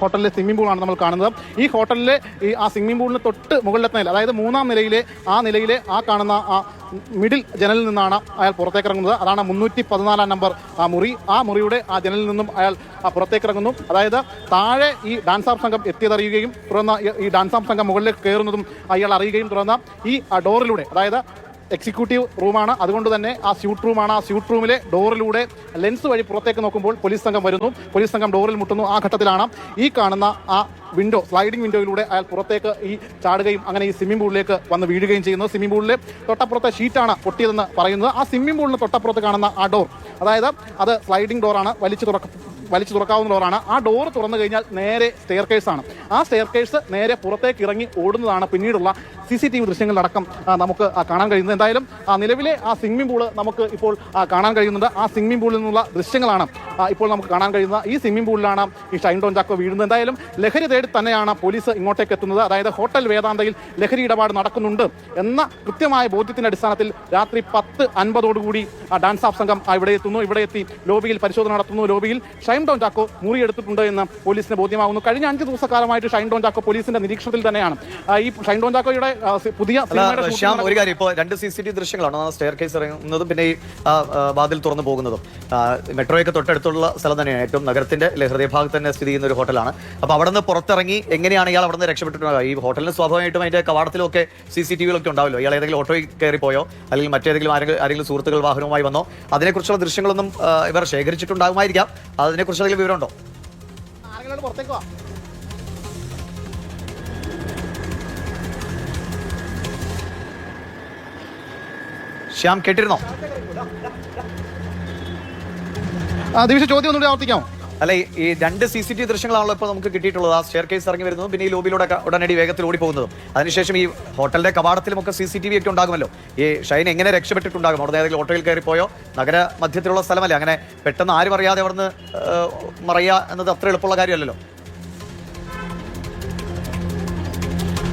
ഹോട്ടലിലെ സ്വിമ്മിംഗ് പൂളാണ് നമ്മൾ കാണുന്നത്. ഈ ഹോട്ടലിലെ ഈ ആ സ്വിമ്മിംഗ് പൂളിന് തൊട്ട് മുകളിലത്തെ നില അതായത് മൂന്നാം നിലയിലെ ആ നിലയിലെ ആ കാണുന്ന ആ മിഡിൽ ജനലിൽ നിന്നാണ് അയാൾ പുറത്തേക്ക് ഇറങ്ങുന്നത് അതാണ് മുന്നൂറ്റി പതിനാലാം നമ്പർ ആ മുറി. ആ മുറിയുടെ ആ ജനലിൽ നിന്നും അയാൾ പുറത്തേക്ക് ഇറങ്ങുന്നു അതായത് താഴെ ഈ ഡാൻസ് സംഘം എത്തിയതറിയുകയും തുടർന്ന് ഈ- ഡാൻസ് സംഘം മുകളിലേക്ക് കയറുന്നതും അയാൾ അറിയുകയും തുടർന്ന് ഈ ഡോറിലൂടെ അതായത് എക്സിക്യൂട്ടീവ് റൂമാണ്. അതുകൊണ്ട് തന്നെ ആ സ്യൂട്ട് റൂമാണ്. ആ സ്യൂട്ട് റൂമിലെ ഡോറിലൂടെ ലെൻസ് വഴി പുറത്തേക്ക് നോക്കുമ്പോൾ പോലീസ് സംഘം വരുന്നു. പോലീസ് സംഘം ഡോറിൽ മുട്ടുന്നു. ആ ഘട്ടത്തിലാണ് ഈ കാണുന്ന ആ വിൻഡോ സ്ലൈഡിംഗ് വിൻഡോയിലൂടെ അയാൾ പുറത്തേക്ക് ഈ ചാടുകയും അങ്ങനെ ഈ സ്വിമ്മിംഗ് പൂളിലേക്ക് വന്ന് വീഴുകയും ചെയ്യുന്നു. സ്വിമ്മിംഗ് പൂളിലെ തൊട്ടപ്പുറത്തെ ഷീറ്റാണ് പൊട്ടിയതെന്ന് പറയുന്നത്. ആ സ്വിമ്മിംഗ് പൂളിന് തൊട്ടപ്പുറത്ത് കാണുന്ന ആ ഡോർ അതായത് അത് സ്ലൈഡിംഗ് ഡോറാണ് വലിച്ചു തുറക്ക വലിച്ചു തുറക്കാവുന്ന ഡോറാണ് ആ ഡോർ തുറന്നു കഴിഞ്ഞാൽ നേരെ സ്റ്റെയർ ആണ്. ആ സ്റ്റെയർ കേഴ്സ് നേരെ പുറത്തേക്ക് ഇറങ്ങി ഓടുന്നതാണ് പിന്നീടുള്ള സി സി ടി വി ദൃശ്യങ്ങളിലടക്കം നമുക്ക് കാണാൻ കഴിയുന്നത്. എന്തായാലും നിലവിലെ ആ സ്വിമ്മിംഗ് പൂൾ നമുക്ക് ഇപ്പോൾ കാണാൻ കഴിയുന്നുണ്ട്. ആ സ്വിമ്മിംഗ് പൂളിൽ നിന്നുള്ള ദൃശ്യങ്ങളാണ് ഇപ്പോൾ നമുക്ക് കാണാൻ കഴിയുന്ന ഈ സ്വിമ്മിംഗ് പൂളിലാണ് ഈ ഷൈൻ ഡോൺ ചാക്കോ വീഴുന്നത്. എന്തായാലും ലഹരി തേടി തന്നെയാണ് പോലീസ് ഇങ്ങോട്ടേക്ക് എത്തുന്നത്. അതായത് ഹോട്ടൽ വേദാന്തയിൽ ലഹരി ഇടപാട് നടക്കുന്നുണ്ട് എന്ന കൃത്യമായ ബോധ്യത്തിന്റെ അടിസ്ഥാനത്തിൽ രാത്രി പത്ത് അൻപതോടുകൂടി ഡാൻസ് ആഫ് സംഘം ഇവിടെ എത്തുന്നു. ഇവിടെ എത്തി ലോബിയിൽ പരിശോധന നടത്തുന്നു. ലോബിയിൽ ഷൈൻ ഡോൺ ചാക്കോ മുറിയെടുത്തിട്ടുണ്ട് എന്ന് പോലീസിന് ബോധ്യമാകുന്നു. കഴിഞ്ഞ അഞ്ച് ദിവസക്കാലമായിട്ട് ഷൈൻ ഡോൺ ചാക്കോ പോലീസിന്റെ നിരീക്ഷണത്തിൽ തന്നെയാണ്. ഈ ഷൈൻ ഡോൺ ചാക്കോയുടെ പുതിയ ശ്യാം ഒരു കാര്യം ഇപ്പോൾ രണ്ട് സി സി ടി ദൃശ്യങ്ങളാണ് സ്റ്റെയർ കേസ് ഇറങ്ങുന്നതും പിന്നെ ഈ വാതിൽ തുറന്നു പോകുന്നതും. മെട്രോയൊക്കെ തൊട്ടടുത്തുള്ള സ്ഥലം തന്നെയാണ്. ഏറ്റവും നഗരത്തിന്റെ ഹൃദയഭാഗത്ത് തന്നെ സ്ഥിതി ചെയ്യുന്ന ഒരു ഹോട്ടലാണ്. അപ്പോൾ അവിടെ നിന്ന് പുറത്തിറങ്ങി എങ്ങനെയാണ് ഇയാൾ അവിടെ നിന്ന് രക്ഷപ്പെട്ടിട്ടുണ്ടാകുക ഈ ഹോട്ടലിന് സ്വാഭാവികമായിട്ടും അതിന്റെ കവാടത്തിലൊക്കെ സി സി ടി വികളൊക്കെ ഉണ്ടാവല്ലോ. ഇയാൾ ഏതെങ്കിലും ഓട്ടോയിൽ കയറിപ്പോയോ? അല്ലെങ്കിൽ മറ്റേതെങ്കിലും ആരെങ്കിലും ആരെങ്കിലും സുഹൃത്തുക്കൾ വാഹനവുമായി വന്നോ? അതിനെക്കുറിച്ചുള്ള ദൃശ്യങ്ങളൊന്നും ഇവർ ശേഖരിച്ചിട്ടുണ്ടാകുമായിരിക്കാം അതിനെക്കുറിച്ച് എന്തെങ്കിലും വിവരമുണ്ടോ? ആരെങ്കിലും പുറത്തേക്ക് ശ്യാം കേട്ടിരുന്നോ? ആ, ചോദ്യം ഒന്നുകൂടി ആവർത്തിക്കാമോ? അല്ല ഈ- രണ്ട് സി സി ടി ദൃശ്യങ്ങളാണല്ലോ ഇപ്പോൾ നമുക്ക് കിട്ടിയിട്ടുള്ളത്. ആ സ്റ്റെയർ കേസ് ഇറങ്ങി വരുന്നതും പിന്നെ ഈ ലോബിയിലൂടെ ഉടനടി വേഗത്തിൽ ഓടി പോകുന്നതും അതിനുശേഷം ഈ ഹോട്ടലിന്റെ കവാടത്തിലുമൊക്കെ സി സി ടി വി ഒക്കെ ഉണ്ടാകുമല്ലോ. ഈ ഷൈൻ എങ്ങനെ രക്ഷപ്പെട്ടിട്ടുണ്ടാകും? അവിടെ ഏതെങ്കിലും ഓട്ടോയിൽ കയറി പോയോ? നഗര മധ്യത്തിലുള്ള സ്ഥലമല്ലേ? അങ്ങനെ പെട്ടെന്ന് ആരും അറിയാതെ അവിടുന്ന് മറയുക എന്നത് അത്ര എളുപ്പമുള്ള കാര്യമല്ലല്ലോ.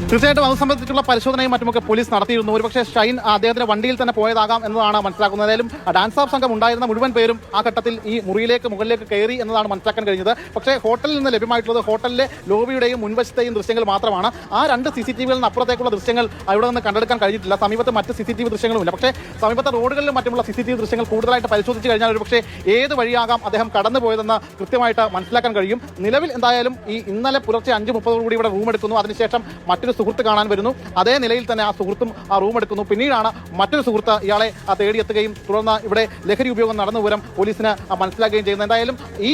തീർച്ചയായിട്ടും അത് സംബന്ധിച്ചുള്ള പരിശോധനയും മറ്റുമൊക്കെ പോലീസ് നടത്തിയിരുന്നു. ഒരുപക്ഷെ ഷൈൻ അദ്ദേഹത്തിന് വണ്ടിയിൽ തന്നെ പോയതാകാം എന്നതാണ് മനസ്സിലാക്കുന്നത്. ഏതായാലും ഡാൻസ് ഓഫ് സംഘം ഉണ്ടായിരുന്ന മുഴുവൻ പേരും ആ ഘട്ടത്തിൽ ഈ മുറിയിലേക്ക് മുകളിലേക്ക് കയറി എന്നതാണ് മനസ്സിലാക്കാൻ കഴിഞ്ഞത്. പക്ഷേ ഹോട്ടലിൽ നിന്ന് ലഭ്യമായിട്ടുള്ളത് ഹോട്ടലിലെ ലോബിയുടെയും മുൻവശത്തെയും ദൃശ്യങ്ങൾ മാത്രമാണ്. ആ രണ്ട് സി സി ടി വികളിൽ അപ്പുറത്തേക്കുള്ള ദൃശ്യങ്ങൾ അവിടെ നിന്ന് കണ്ടെടുക്കാൻ കഴിഞ്ഞിട്ടില്ല. സമീപത്ത് മറ്റ് സി സി ടി വി ദൃശ്യങ്ങളുമില്ല. പക്ഷേ സമീപത്തെ റോഡുകളിലും മറ്റുമുള്ള സി സി ടി വി ദൃശ്യങ്ങൾ കൂടുതലായിട്ട് പരിശോധിച്ച് കഴിഞ്ഞാൽ ഒരുപക്ഷെ ഏത് വഴിയാകാം അദ്ദേഹം കടന്നു പോയതെന്ന് കൃത്യമായിട്ട് മനസ്സിലാക്കാൻ കഴിയും. നിലവിൽ എന്തായാലും ഈ ഇന്നലെ പുലർച്ചെ അഞ്ച് മുപ്പതോടുകൂടി ഇവിടെ റൂം എടുക്കുന്നു അതിനുശേഷം മറ്റൊരു സുഹൃത്ത് കാണാൻ വരുന്നു. അതേ നിലയിൽ തന്നെ ആ സുഹൃത്തും ആ റൂം എടുക്കുന്നു. പിന്നീടാണ് മറ്റൊരു സുഹൃത്ത് ഇയാളെ തേടിയെത്തുകയും തുടർന്ന് ഇവിടെ ലഹരി ഉപയോഗം നടന്നു വരും പോലീസിന് മനസ്സിലാക്കുകയും ചെയ്യുന്നത് എന്തായാലും ഈ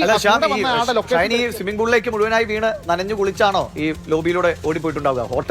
സ്വിമ്മിംഗ് പൂളിലേക്ക് മുഴുവനായി വീണ് നനഞ്ഞു കുളിച്ചാണോ ഈ ലോബിയിലൂടെ ഓടിപ്പോയിട്ടുണ്ടാവുക?